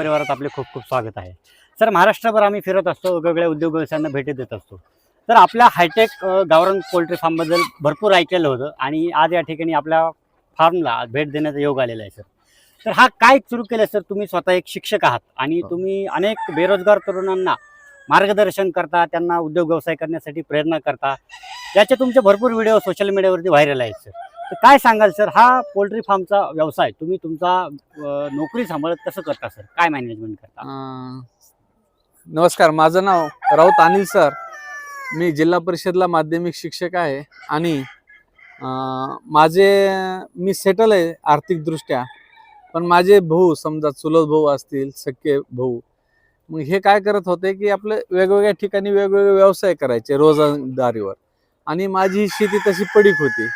परिवारात आपले खूप खूप स्वागत आहे. सर महाराष्ट्रभर आम्ही फिरत असतो वेगवेगळ्या उद्योग व्यवसायांना भेटी देत असतो. तर आपल्या हायटेक गावरान पोल्ट्री फार्मबद्दल भरपूर ऐकलेलं होतं आणि आज या ठिकाणी आपल्या फार्मला भेट देण्याचा योग आलेला आहे सर. तर हा काय सुरू केलं सर? तुम्ही स्वतः एक शिक्षक आहात आणि हो. तुम्ही अनेक बेरोजगार तरुणांना मार्गदर्शन करता त्यांना उद्योग व्यवसाय करण्यासाठी प्रेरणा करता. याचे तुमचे भरपूर व्हिडिओ सोशल मीडियावरती व्हायरल आहेत सर. तर काय सांगाल सर? हा पोल्ट्री फार्मचा व्यवसाय तुम्ही तुमचा नोकरी सांभाळत कसं करता सर? काय मॅनेजमेंट करता? नमस्कार. माझं नाव राऊत अनिल सर. मी जिल्हा परिषदला माध्यमिक शिक्षक आहे आणि माझे मी सेटल आहे आर्थिकदृष्ट्या. पण माझे भाऊ समजा चुलत भाऊ असतील सख्खे भाऊ मग हे काय करत होते की आपले वेगवेगळ्या ठिकाणी वेगवेगळे व्यवसाय करायचे रोजंदारीवर. आणि माझी शेती तशी पडीक होती.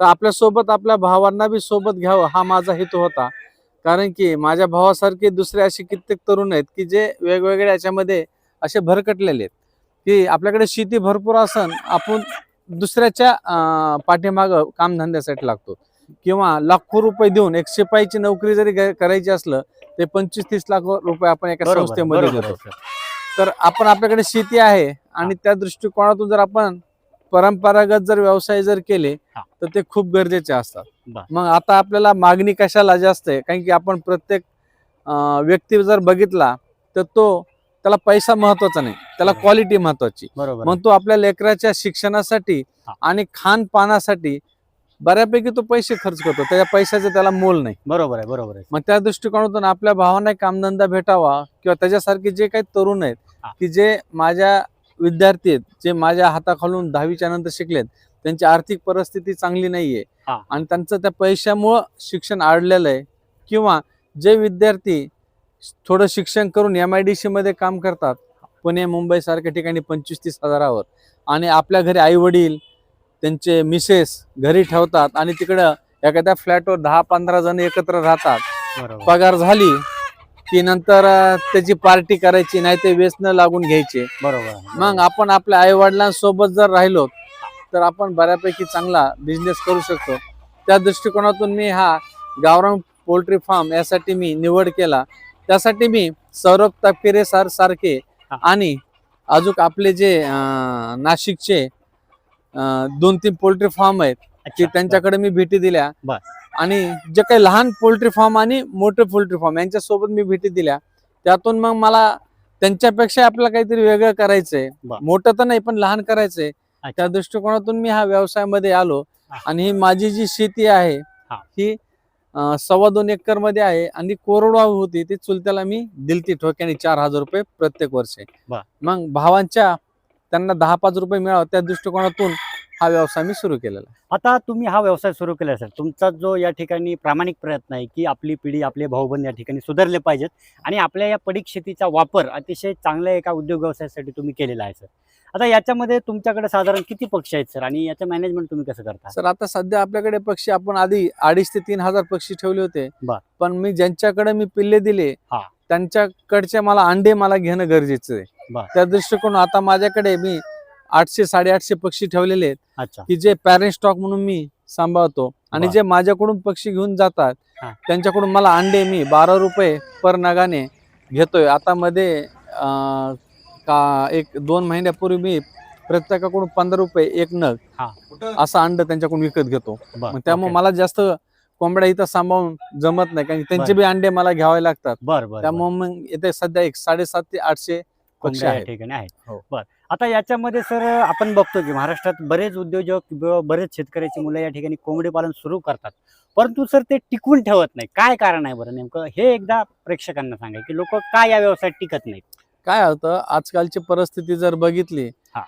तर आपल्यासोबत आपल्या भावांना बी सोबत घ्यावं हा माझा हेतू होता. कारण की माझ्या भावासारखे दुसरे असे कित्येक तरुण आहेत की जे वेगवेगळ्या याच्यामध्ये असे भरकटलेले आहेत. की आपल्याकडे शेती भरपूर असन आपण दुसऱ्याच्या पाठीमागं कामधंद्यासाठी लागतो. किंवा लाखो रुपये देऊन एक शिपाईची नोकरी जरी करायची असलं ते पंचवीस तीस लाख रुपये आपण एका संस्थेमध्ये देतो. तर आपण आपल्याकडे शेती आहे आणि त्या दृष्टिकोनातून जर आपण परंपरागत जर व्यवसाय जर केले. तर ते खूप गरजेचे असतात. मग आता आपल्याला मागणी कशाला जास्त आहे कारण की आपण प्रत्येक व्यक्ती जर बघितला तर तो त्याला पैसा महत्त्वाचा नाही त्याला. क्वालिटी महत्वाची बरोबर मग तो आपल्या लेकराच्या शिक्षणासाठी. आणि खानपानासाठी बऱ्यापैकी तो पैसे खर्च करतो त्याच्या पैशाचं त्याला मोल नाही बरोबर आहे बरोबर आहे मग त्या दृष्टिकोनातून आपल्या भावांना कामधंदा भेटावा किंवा त्याच्यासारखे जे काही तरुण आहेत. की जे माझ्या विद्यार्थी आहेत जे माझ्या हाताखालून दहावीच्या नंतर शिकलेत त्यांची आर्थिक परिस्थिती चांगली नाहीये. आणि त्यांचं त्या पैशामुळं शिक्षण अडलेलं आहे. किंवा जे विद्यार्थी थोडं शिक्षण करून एम आय डी सी मध्ये काम करतात पुणे मुंबई सारख्या ठिकाणी पंचवीस तीस हजारावर आणि आपल्या घरी आई वडील त्यांचे मिसेस घरी ठेवतात आणि तिकडं एखाद्या फ्लॅटवर दहा पंधरा जण एकत्र राहतात. पगार झाली की नंतर त्याची पार्टी करायची नाही ते व्यसन लागून घ्यायचे बरोबर. मग आपण आपल्या आई वडिलांसोबत जर राहिलो तर आपण बऱ्यापैकी चांगला बिझनेस करू शकतो त्या दृष्टिकोनातून मी हा गावरान पोल्ट्री फार्म यासाठी मी निवड केला त्यासाठी मी सौरभ तपकिरे सर सारखे. आणि अजून आपले जे नाशिकचे दोन तीन पोल्ट्री फार्म आहेत की त्यांच्याकडे मी भेटी दिल्या. आणि जे काही लहान पोल्ट्री फार्म आणि मोठे पोल्ट्री फार्म यांच्यासोबत मी भेटी दिल्या त्यातून मग मला त्यांच्यापेक्षा आपल्याला काहीतरी वेगळं करायचंय. मोठं तर नाही पण लहान करायचंय. त्या दृष्टिकोनातून मी हा व्यवसायामध्ये आलो. आणि ही माझी जी शेती आहे हा. सव्वा दोन एकरमध्ये आहे आणि कोरडवाहू होती ती चुलत्याला मी दिलती ठोक्याने चार हजार रुपये प्रत्येक वर्षी. मग भावांच्या त्यांना दहा पाच रुपये मिळावं त्या दृष्टिकोनातून हा व्यवसाय मी सुरू केलेला आहे. आता तुम्ही हा व्यवसाय सुरू केला सर तुमचा जो या ठिकाणी प्रामाणिक प्रयत्न आहे की आपली पिढी आपले भाऊबंद या ठिकाणी सुधारले पाहिजेत आणि आपल्या या पडीक शेतीचा वापर अतिशय चांगल्या एका उद्योग व्यवसायासाठी तुम्ही केलेला आहे सर आता याच्यामध्ये तुमच्याकडे साधारण किती पक्ष आहेत सर आणि याचं मॅनेजमेंट तुम्ही कसं करता सर आता सध्या आपल्याकडे पक्षी आपण आधी अडीच ते तीन हजार पक्षी ठेवले होते बर. पण मी ज्यांच्याकडे मी पिल्ले दिले हा. त्यांच्याकडचे मला अंडे मला घेणं गरजेचं आहे. त्या दृष्टिकोन आता माझ्याकडे मी आठशे साडेआठशे पक्षी ठेवलेले आहेत अच्छा की जे पॅरेंट स्टॉक म्हणून मी सांभाळतो आणि. जे माझ्याकडून पक्षी घेऊन जातात. त्यांच्याकडून मला अंडे मी बारा रुपये पर नगाने घेतोय आता मध्ये का एक दोन महिन्यापूर्वी मी प्रत्येकाकडून पंधरा रुपये एक नग. असं अंड त्यांच्याकडून विकत घेतो त्यामुळे. मला जास्त कोंबड्या इथं सांभाळून जमत नाही कारण त्यांचे. बी अंडे मला घ्यावे लागतात बर बर बर. त्यामुळे मग इथे सध्या एक साडेसात ते आठशे पक्षी आहेत आता याच्यामध्ये सर आपण बघतो की महाराष्ट्रात बरेच उद्योजक किंवा बरेच शेतकऱ्याची मुलं या ठिकाणी कोंबडी पालन सुरू करतात परंतु सर ते टिकवून ठेवत नाही काय कारण आहे बरं नेमकं हे एकदा प्रेक्षकांना सांगा की लोक काय या व्यवसायात टिकत नाहीत काय होतं आजकालची परिस्थिती जर बघितली हा.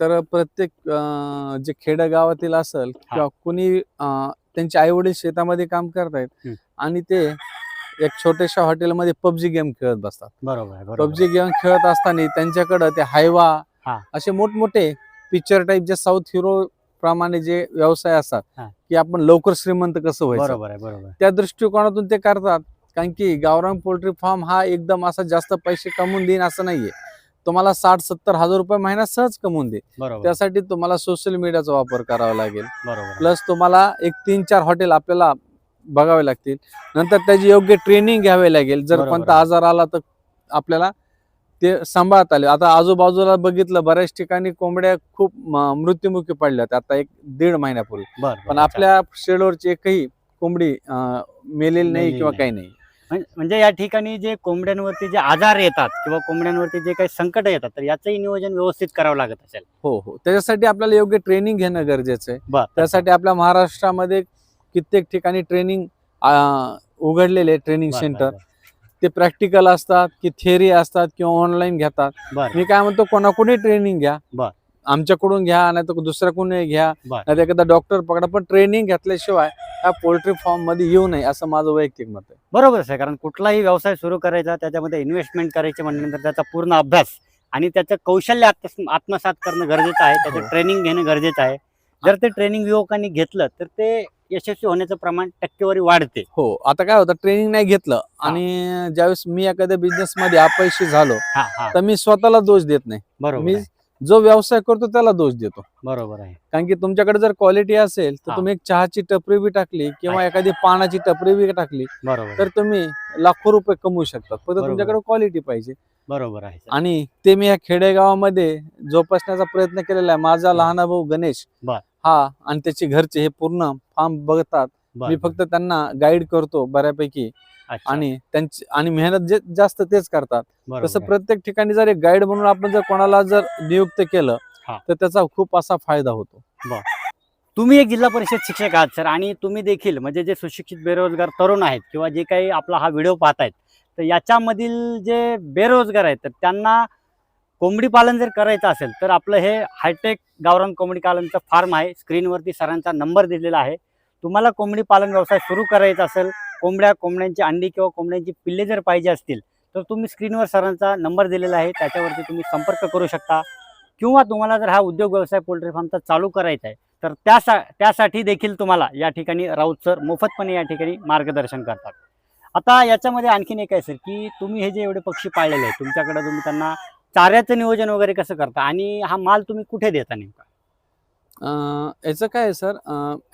तर प्रत्येक अं, जे खेडेगावातील असेल किंवा कुणी त्यांचे आई वडील शेतामध्ये काम करतायत हम्म. आणि ते एक छोट्याशा हॉटेलमध्ये पबजी गेम खेळत बसतात बरोबर आहे बरोबर पबजी गेम खेळत असताना त्यांच्याकडं ते हायवा. असे मोठमोठे पिक्चर टाईप जे साऊथ हिरो प्रमाणे जे व्यवसाय असतात. की आपण लवकर श्रीमंत कसं व्हायचं? बरोबर आहे बरोबर. त्या दृष्टिकोनातून ते करतात. कारण की गावरान पोल्ट्री फार्म हा एकदम असा जास्त पैसे कमवून देईन असं नाहीये. तुम्हाला साठ सत्तर हजार रुपये महिना सहज कमवून दे त्यासाठी तुम्हाला सोशल मीडियाचा वापर करावा लागेल. प्लस तुम्हाला एक तीन चार हॉटेल आपल्याला बघावे लागतील. नंतर त्याची योग्य ट्रेनिंग घ्यावी लागेल. जर कोणता. आजार आला तर आपल्याला ते सांभाळता आले. आता आजूबाजूला बघितलं बऱ्याच ठिकाणी कोंबड्या खूप मृत्युमुखी पडल्यात. आता एक दीड महिन्यापूर्वी. पण आपल्या शेडवरची एकही कोंबडी मेलेली नाही किंवा. काही नाही. म्हणजे या ठिकाणी जे कोंबड्यांवरती जे आजार येतात किंवा कोंबड्यांवरती जे काही संकट येतात तर याचंही नियोजन व्यवस्थित करावं लागत असेल. हो हो. त्याच्यासाठी आपल्याला योग्य ट्रेनिंग घेणं गरजेचं आहे. त्यासाठी आपल्या महाराष्ट्रामध्ये कित्येक ठिकाणी ट्रेनिंग उघडलेले ट्रेनिंग सेंटर. ते प्रॅक्टिकल असतात की थेअरी असतात किंवा ऑनलाईन घेतात. मी काय म्हणतो कोणाकोणी ट्रेनिंग घ्या. बर. आमच्याकडून घ्या नाही तर दुसऱ्याकडून घ्या. बर. नाही एखादा डॉक्टर पकडा. पण ट्रेनिंग घेतल्याशिवाय या पोल्ट्री फार्ममध्ये येऊ नये असं माझं वैयक्तिक मत आहे. बरोबरच आहे कारण कुठलाही व्यवसाय सुरू करायचा त्याच्यामध्ये इन्व्हेस्टमेंट करायची म्हणल्यानंतर त्याचा पूर्ण अभ्यास आणि त्याचं कौशल्य आत्मस- आत्मसात करणं गरजेचं आहे. त्याचं हो. ट्रेनिंग घेणं गरजेचं आहे. जर ते ट्रेनिंग युवकांनी घेतलं तर ते यशस्वी होण्याचं प्रमाण टक्केवारी वाढते हो आता काय होतं ट्रेनिंग नाही घेतलं आणि ज्यावेळेस मी एखाद्या बिझनेस मध्ये अपयशी झालो हा हा तर मी स्वतःला दोष देत नाही बरोबर आहे. जो व्यवसाय करतो त्याला दोष देतो बरोबर आहे कारण की तुमच्याकडे जर क्वालिटी असेल तर. तुम्ही एक चहाची टपरी बी टाकली किंवा एखादी पानाची टपरी बी टाकली बरोबर तर. तुम्ही लाखो रुपये कमवू शकतात फक्त बरोबर. तुमच्याकडे क्वालिटी पाहिजे बरोबर आहे सर. आणि ते मी या खेडेगावामध्ये जोपासण्याचा प्रयत्न केलेला आहे माझा लहान भाऊ गणेश बर. हा आणि त्याचे घरचे हे पूर्ण फार्म बघतात मी. फक्त त्यांना गाईड करतो बऱ्यापैकी. आणि त्यांची आणि मेहनत जे जास्त तेच करतात तसं. प्रत्येक ठिकाणी जर एक गाईड म्हणून आपण जर कोणाला जर नियुक्त केलं. तर त्याचा खूप असा फायदा होतो तुम्ही एक जिल्हा परिषद शिक्षक आहात सर आणि तुम्ही देखील म्हणजे जे सुशिक्षित बेरोजगार तरुण आहेत किंवा जे काही आपला हा व्हिडिओ पाहतायत तर याच्यामधील जे बेरोजगार आहेत तर त्यांना कोंबडी पालन जर करायचं असेल तर आपलं हे हायटेक गावरान कोंबडी पालनचं फार्म आहे. स्क्रीनवरती सरांचा नंबर दिलेला आहे. तुम्हाला कोंबडी पालन व्यवसाय सुरू करायचा असेल कोंबड्या कोंबड्यांची अंडी किंवा कोंबड्यांची पिल्ले जर पाहिजे असतील तर तुम्ही स्क्रीनवर सरांचा नंबर दिलेला आहे. त्याच्यावरती तुम्ही संपर्क करू शकता. किंवा तुम्हाला जर हा उद्योग व्यवसाय पोल्ट्री फार्मचा चालू करायचा आहे तर त्यासा त्यासाठी देखील तुम्हाला या ठिकाणी राऊत सर मोफतपणे या ठिकाणी मार्गदर्शन करतात. आता याच्यामध्ये आणखीन एक आहे सर की तुम्ही हे जे एवढे पक्षी पाळलेले आहेत तुमच्याकडे तुम्ही त्यांना चाऱ्याचं नियोजन वगैरे कसं करता? आणि हा माल तुम्ही कुठे देता नेमका? याचं काय आहे सर?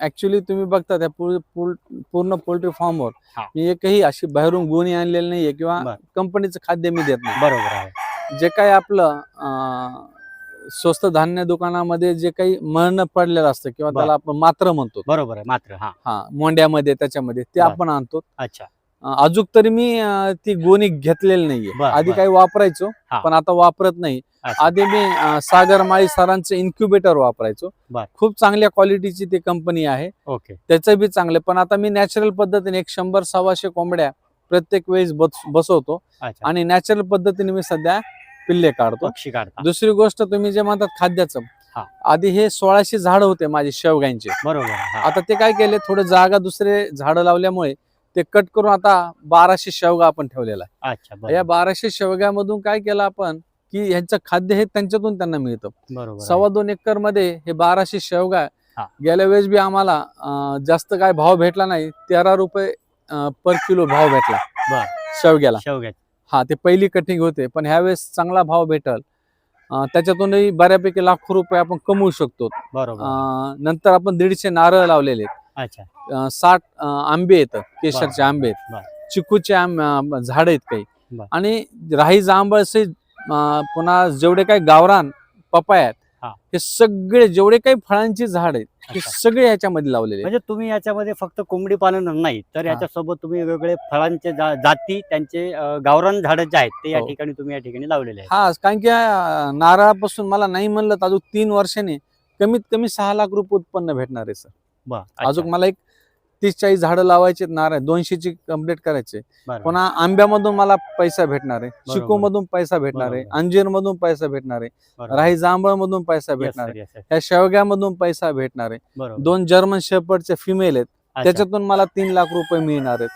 ऍक्च्युली तुम्ही बघता त्या पूर- पूर- पूर्ण पोल्ट्री फार्मवर हा. मी एकही अशी बाहेरून गोणी आणलेली नाहीये किंवा. कंपनीचं खाद्य मी देत नाही. बरोबर आहे. जे काही आपलं स्वस्त धान्य दुकानामध्ये जे काही मळणं पडलेलं असतं किंवा. त्याला आपण मात्र म्हणतो. बरोबर आहे मात्र हा. हा मोंड्यामध्ये त्याच्यामध्ये ते. आपण आणतो. अच्छा. अजून तरी मी ती गोणी घेतलेली नाहीये आधी. काही वापरायचो. पण आता वापरत नाही. आधी मी सागर माळी सरांचं इन्क्युबेटर वापरायचो. खूप चांगल्या क्वालिटीची ती कंपनी आहे त्याचं बी चांगलं पण आता मी नॅचरल पद्धतीने एक शंभर सव्वाशे कोंबड्या प्रत्येक वेळेस बस- बसवतो आणि नॅचरल पद्धतीने मी सध्या पिल्ले काढतो दुसरी गोष्ट तुम्ही जे म्हणतात खाद्याचं. आधी हे सोळाशे झाड होते माझे शेवगांचे बरोबर. आता ते काय केले थोडं जागा दुसरे झाडं लावल्यामुळे ते कट करून आता बाराशे शेवगा आपण ठेवलेला आहे. अच्छा या बाराशे शेवग्यामधून काय केलं आपण की ह्यांचं खाद्य हे त्यांच्यातून त्यांना मिळतं. सव्वा दोन एकरमध्ये हे बाराशे शेवगा. गेल्या वेळेस बी आम्हाला जास्त काय भाव भेटला नाही. तेरा रुपये पर किलो भाव भेटला. शेवग्याला. हा ते पहिली कटिंग होते. पण ह्यावेळेस चांगला भाव भेटल. त्याच्यातूनही बऱ्यापैकी लाखो रुपये आपण कमवू शकतो. नंतर आपण दीडशे नारळ लावलेले आहेत. अच्छा अं, साठ अं, आंबे आहेत केशरचे. आंबे बर. आहेत चिकूचे आंब झाड आहेत काही बर. आणि राही जांभळसे अं, पुन्हा जेवढे काही गावरान पपाय आहेत हा. सगळे जेवढे काही फळांची झाड आहेत हे अच्छा. सगळे ह्याच्यामध्ये लावलेले आहेत. म्हणजे तुम्ही याच्यामध्ये फक्त कोंबडी पालन नाही तर. याच्यासोबत तुम्ही वेगवेगळे फळांचे जा- जाती त्यांचे अं, गावरान झाडं जे आहेत ते या हो. ठिकाणी तुम्ही या ठिकाणी लावलेले आहेत हा कारण की अं, नारळापासून मला नाही म्हणलं तर अजून तीन वर्षाने कमीत कमी सहा लाख रुपये उत्पन्न भेटणार आहे सर. अजून मला एक तीस चाळीस झाडं लावायचे नारळ दोनशेची कंप्लीट करायचे पुन्हा आंब्यामधून मला पैसा भेटणार आहे. चिकू मधून पैसा भेटणार आहे. अंजीर मधून पैसा भेटणार आहे. राही जांभळ मधून पैसा भेटणार आहे. ह्या शेवग्यामधून पैसा भेटणार आहे. दोन जर्मन शेपर्डचे फिमेल आहेत त्याच्यातून मला तीन लाख रुपये मिळणार आहेत.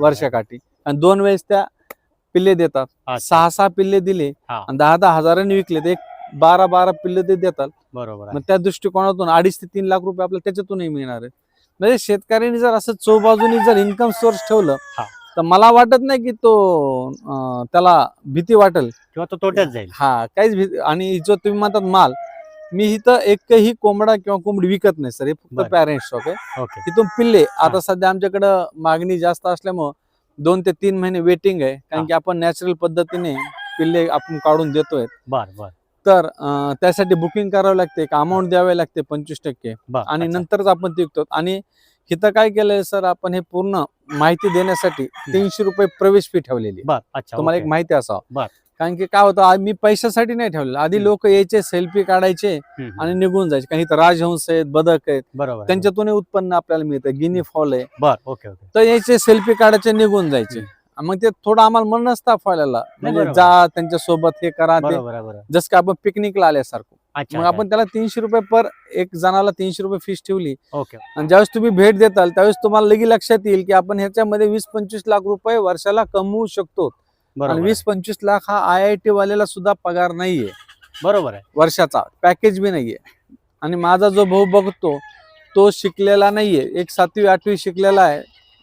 वर्षाकाठी आणि दोन वेळेस त्या पिल्ले देतात सहा सहा पिल्ले दिले. आणि दहा दहा हजारांनी विकले एक बारा बारा पिल्ले ते देतात. बरोबर आहे. मग त्या दृष्टिकोनातून अडीच ते तीन लाख रुपये आपल्याला त्याच्यातूनही मिळणार आहेत म्हणजे शेतकऱ्यांनी जर असं चौबाजूनी जर इन्कम सोर्स ठेवलं हा. तर मला वाटत नाही की तो अं, त्याला भीती वाटेल. किंवा तो तोट्यात जाईल. हा काहीच भीती आणि जो तुम्ही म्हणतात माल मी इथं एकही कोंबडा किंवा कोंबडी विकत नाही सर. हे फक्त. पॅरेंट स्टॉक आहे. ओके. तिथून पिल्ले आता सध्या आमच्याकडं मागणी जास्त असल्यामुळं दोन ते तीन महिने वेटिंग आहे. कारण. की आपण नॅचरल पद्धतीने पिल्ले आपण काढून देतोय. बर बर. तर त्यासाठी बुकिंग करावं लागते. एक अमाऊंट द्यावे लागते पंचवीस टक्के. आणि. नंतरच आपण ते विकतो. आणि इथं काय केलंय सर आपण हे पूर्ण माहिती देण्यासाठी तीनशे रुपये प्रवेश फी ठेवलेली तुम्हाला एक. माहिती असावं. कारण की काय होतं मी पैशासाठी नाही ठेवलेलं. आधी. लोक यायचे सेल्फी काढायचे. आणि निघून जायचे. काही इथं राजहंस आहेत बदक आहेत. बरोबर त्यांच्यातूनही उत्पन्न आपल्याला मिळतं. गिनी फॉल आहे. तर यायचे सेल्फी काढायचे निघून जायचे. मग ते थोडं आम्हाला मन नसतं फॉलायला म्हणजे बरोबर. जा त्यांच्यासोबत हे करा ते. बरोबर जसं का आपण पिकनिकला आल्यासारखं. अच्छा मग. आपण त्याला तीनशे रुपये पर एक जणाला तीनशे रुपये फीस ठेवली. ओके. आणि ज्यावेळेस तुम्ही भेट देताल त्यावेळेस तुम्हाला लगी लक्षात येईल की आपण ह्याच्यामध्ये वीस पंचवीस लाख रुपये वर्षाला कमवू शकतो. आणि बरोबर. वीस पंचवीस लाख हा आय आय टी वाल्याला सुद्धा पगार नाहीये. बरोबर आहे. वर्षाचा. पॅकेज बी नाहीये. आणि माझा जो भाऊ बघतो तो शिकलेला नाहीये. एक सातवी आठवी शिकलेला आहे.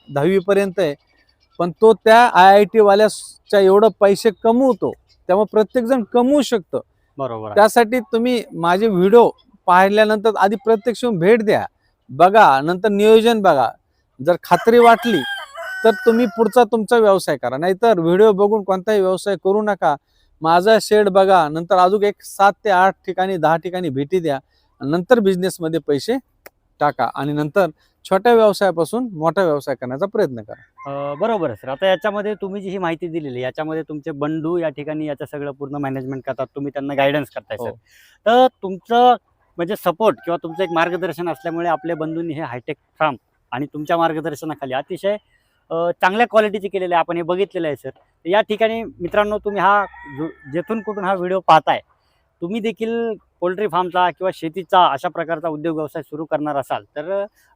दहावी पर्यंत आहे. पण तो त्या आय आय टी वाल्याच्या एवढं पैसे कमवतो त्यामुळे प्रत्येक जण कमवू शकतं. बरोबर. त्यासाठी तुम्ही माझे व्हिडिओ पाहिल्यानंतर आधी प्रत्यक्ष भेट द्या. बघा नंतर नियोजन बघा. जर खात्री वाटली तर तुम्ही पुढचा तुमचा व्यवसाय करा. नाहीतर व्हिडिओ बघून कोणताही व्यवसाय करू नका. माझा शेड बघा नंतर अजून एक सात ते आठ ठिकाणी दहा ठिकाणी भेटी द्या. नंतर बिझनेसमध्ये पैसे टाका. आणि नंतर छोट्या व्यवसायापासून मोठा व्यवसाय करण्याचा प्रयत्न करा. अं, बरोबर आहे सर. आता याच्यामध्ये तुम्ही जी ही माहिती दिलेली आहे, याच्यामध्ये तुमचे बंधू या ठिकाणी याचं सगळं पूर्ण मॅनेजमेंट करतात तुम्ही त्यांना गायडन्स करताय हो. सर. तर तुमचं म्हणजे सपोर्ट किंवा तुमचं एक मार्गदर्शन असल्यामुळे आपल्या बंधूंनी हे हायटेक फार्म आणि तुमच्या मार्गदर्शनाखाली अतिशय अं, चांगल्या क्वालिटीचे केलेले आहे. आपण हे बघितलेलं आहे सर. या ठिकाणी मित्रांनो तुम्ही हा जो- जेथून कुठून हा व्हिडिओ पाहताय तुम्ही देखील पोल्ट्री फार्मचा किंवा शेतीचा अशा प्रकारचा उद्योग व्यवसाय सुरू करणार असाल तर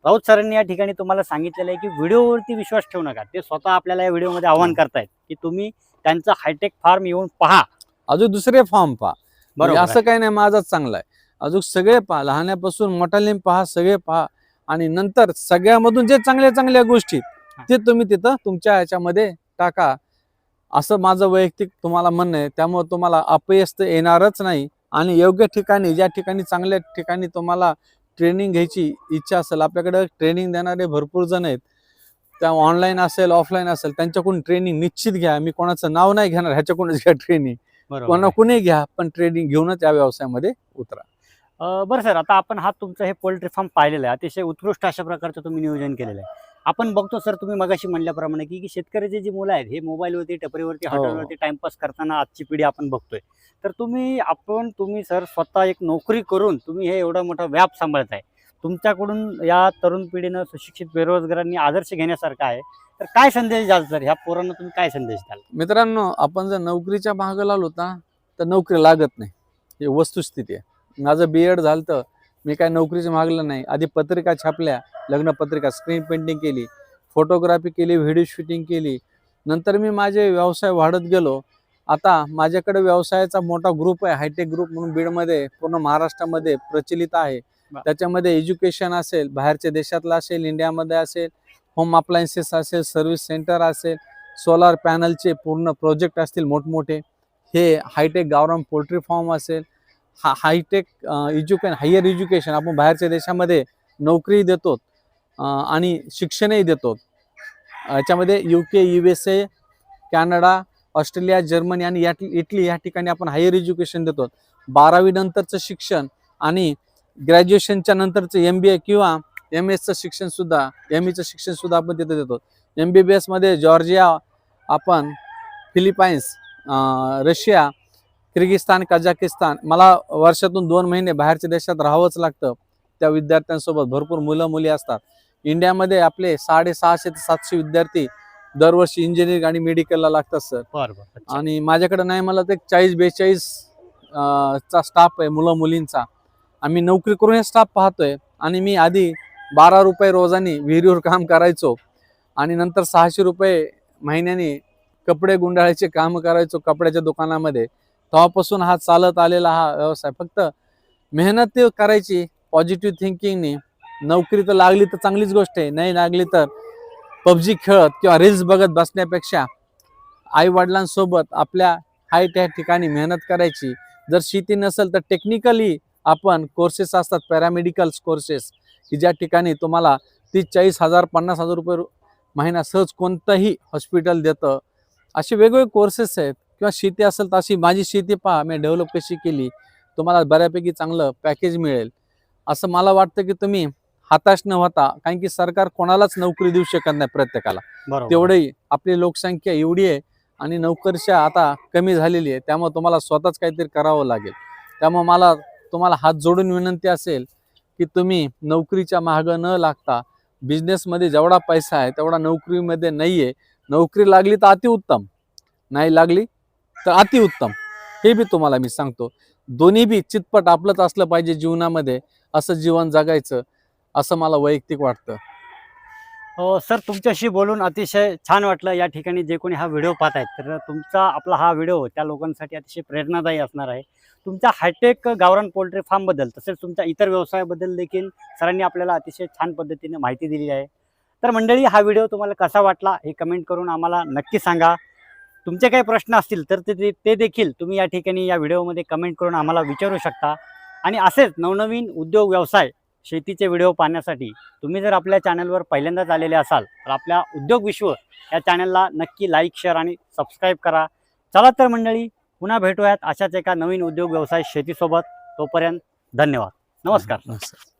राऊत सरांनी या ठिकाणी तुम्हाला सांगितलेलं आहे की व्हिडिओवरती विश्वास ठेवू नका. ते स्वतः आपल्याला या व्हिडिओमध्ये आव्हान करतायत की तुम्ही त्यांचं हायटेक फार्म येऊन पहा. अजून दुसरे फॉर्म पहा. म्हणजे बरोबर असं काही नाही माझाच चांगला आहे. अजून सगळे पहा लहानापासून मोठ्याने पहा सगळे पहा आणि नंतर सगळ्यामधून जे चांगल्या चांगल्या गोष्टी ते तुम्ही तिथं तुमच्या ह्याच्यामध्ये टाका. असं माझं वैयक्तिक तुम्हाला म्हणणं आहे. त्यामुळे तुम्हाला अपयश येणारच नाही. आणि योग्य ठिकाणी ज्या ठिकाणी चांगल्या ठिकाणी तुम्हाला ट्रेनिंग घ्यायची इच्छा असेल आपल्याकडे ट्रेनिंग देणारे भरपूर जण आहेत. त्या ऑनलाईन असेल ऑफलाईन असेल त्यांच्याकडून ट्रेनिंग निश्चित घ्या. मी कोणाचं नाव नाही घेणार ह्याच्याकडूनच घ्या ट्रेनिंग कोणा. कुणी घ्या पण ट्रेडिंग घेऊनच या व्यवसायामध्ये उतरा. बरं सर आता आपण हा तुमचं हे पोल्ट्री फार्म पाहिलेलं आहे. अतिशय उत्कृष्ट अशा प्रकारचं तुम्ही नियोजन केलेलं आहे. आपण बघतो सर तुम्ही मगाशी म्हणल्याप्रमाणे की की शेतकऱ्याचे जी मुलं आहेत हे मोबाईलवरती टपरीवरती हो. हॉटेलवरती टाइमपास करताना आजची पिढी आपण बघतोय. तर तुम्ही आपण तुम्ही सर स्वतः एक नोकरी करून तुम्ही हे एवढा मोठा व्याप सांभाळताय तुमच्याकडून या तरुण पिढीनं सुशिक्षित बेरोजगारांनी आदर्श घेण्यासारखा आहे. तर काय संदेश द्याल सर? ह्या पोरांना तुम्ही काय संदेश द्याल? मित्रांनो आपण जर नोकरीच्या भागाला आलो ना तर नोकरी लागत नाही. ही वस्तुस्थिती आहे. माझं बी एड झालं तर मी काय नोकरीचं मागलं नाही. आधी पत्रिका छापल्या लग्न पत्रिका स्क्रीन पेंटिंग केली फोटोग्राफी केली व्हिडिओ शूटिंग केली. नंतर मी माझे व्यवसाय वाढत गेलो. आता माझ्याकडे व्यवसायाचा मोठा ग्रुप आहे हायटेक ग्रुप म्हणून बीडमध्ये पूर्ण महाराष्ट्रामध्ये प्रचलित आहे. त्याच्यामध्ये एज्युकेशन असेल बाहेरच्या देशातलं असेल इंडियामध्ये असेल होम अप्लायन्सेस असेल सर्व्हिस सेंटर असेल सोलार पॅनलचे पूर्ण प्रोजेक्ट असतील मोठमोठे. हे हायटेक गावराम पोल्ट्री फार्म असेल हा हायटेक एज्युकेशन हायर एज्युकेशन आपण बाहेरच्या देशामध्ये नोकरी देतो आणि शिक्षणही देतो याच्यामध्ये U K U S A Canada Australia Germany आणि याट इटली या ठिकाणी आपण हायर एज्युकेशन देतो बारावी नंतरचं शिक्षण आणि ग्रॅज्युएशनच्या नंतरचं एम बी ए किंवा एम एसचं शिक्षणसुद्धा एम ईचं शिक्षणसुद्धा आपण तिथे देतो एम बी बी एसमध्ये जॉर्जिया आपण फिलिपाईन्स रशिया किर्गिस्तान कझाकिस्तान. मला वर्षातून दोन महिने बाहेरच्या देशात राहावंच लागतं. त्या विद्यार्थ्यांसोबत भरपूर मुलं मुली असतात. इंडियामध्ये आपले साडेसहाशे ते सातशे विद्यार्थी दरवर्षी इंजिनिअरिंग आणि मेडिकलला लागतात सर. आणि माझ्याकडे नाही मला ते चाळीस बेचाळीस चा स्टाफ आहे मुलं मुलींचा आम्ही नोकरी करून हे स्टाफ पाहतोय. आणि मी आधी बारा रुपये रोजानी विहिरीवर काम करायचो. आणि नंतर सहाशे रुपये महिन्याने कपडे गुंडाळायचे काम करायचो कपड्याच्या दुकानामध्ये. तेव्हापासून हा चालत आलेला हा व्यवसाय. फक्त मेहनत करायची पॉझिटिव्ह थिंकिंगने नोकरी तर लागली तर चांगलीच गोष्ट आहे. नाही लागली तर पबजी खेळत किंवा रील्स बघत बसण्यापेक्षा आई वडिलांसोबत आपल्या हाय त्या ठिकाणी मेहनत करायची. जर शेती नसेल तर टेक्निकली आपण कोर्सेस असतात पॅरामेडिकल्स कोर्सेस की ज्या ठिकाणी तुम्हाला तीस चाळीस हजार पन्नास हजार रुपये महिना सहज कोणतंही हॉस्पिटल देतं. असे वेगवेगळे कोर्सेस आहेत. किंवा शेती असेल तर अशी माझी शेती पहा मी डेव्हलप कशी केली तुम्हाला बऱ्यापैकी चांगलं पॅकेज मिळेल. असं मला वाटतं की तुम्ही हताश न होता कारण की सरकार कोणालाच नोकरी देऊ शकत नाही प्रत्येकाला. तेवढेही आपली लोकसंख्या एवढी आहे आणि नोकरीच्या आता कमी झालेली आहे त्यामुळे तुम्हाला स्वतःच काहीतरी करावं लागेल. त्यामुळे मला तुम्हाला हात जोडून विनंती असेल की तुम्ही नोकरीच्या मागं न लागता बिझनेसमध्ये जेवढा पैसा आहे तेवढा नोकरीमध्ये नाही आहे नोकरी लागली तर अतिउत्तम नाही लागली तर अतिउत्तम. हे बी तुम्हाला मी सांगतो. दोन्ही बी चितपट आपलंच असलं पाहिजे जीवनामध्ये असं जीवन जगायचं असं मला वैयक्तिक वाटतं. हो सर तुमच्याशी बोलून अतिशय छान वाटलं. या ठिकाणी जे कोणी हा व्हिडिओ पाहत आहेत तर तुमचा आपला हा व्हिडिओ त्या लोकांसाठी अतिशय प्रेरणादायी असणार आहे. तुमच्या हायटेक गावरान पोल्ट्री फार्मबद्दल तसेच तुमच्या इतर व्यवसायाबद्दल देखील सरांनी आपल्याला अतिशय छान पद्धतीने माहिती दिली आहे. तर मंडळी हा व्हिडिओ तुम्हाला कसा वाटला हे कमेंट करून आम्हाला नक्की सांगा. तुमचे काही प्रश्न असतील तर ते ते- ते देखील तुम्ही या ठिकाणी या व्हिडिओमध्ये कमेंट करून आम्हाला विचारू शकता. आणि असेच नवनवीन उद्योग व्यवसाय शेतीचे व्हिडिओ पाहण्यासाठी तुम्ही जर आपल्या चॅनलवर पहिल्यांदाच आलेले असाल तर आपल्या उद्योग विश्व या चॅनलला नक्की लाईक शेअर आणि सबस्क्राईब करा. चला तर मंडळी पुन्हा भेटूयात अशाच एका नवीन उद्योग व्यवसाय शेतीसोबत. तोपर्यंत धन्यवाद. नमस्कार. नमस्कार.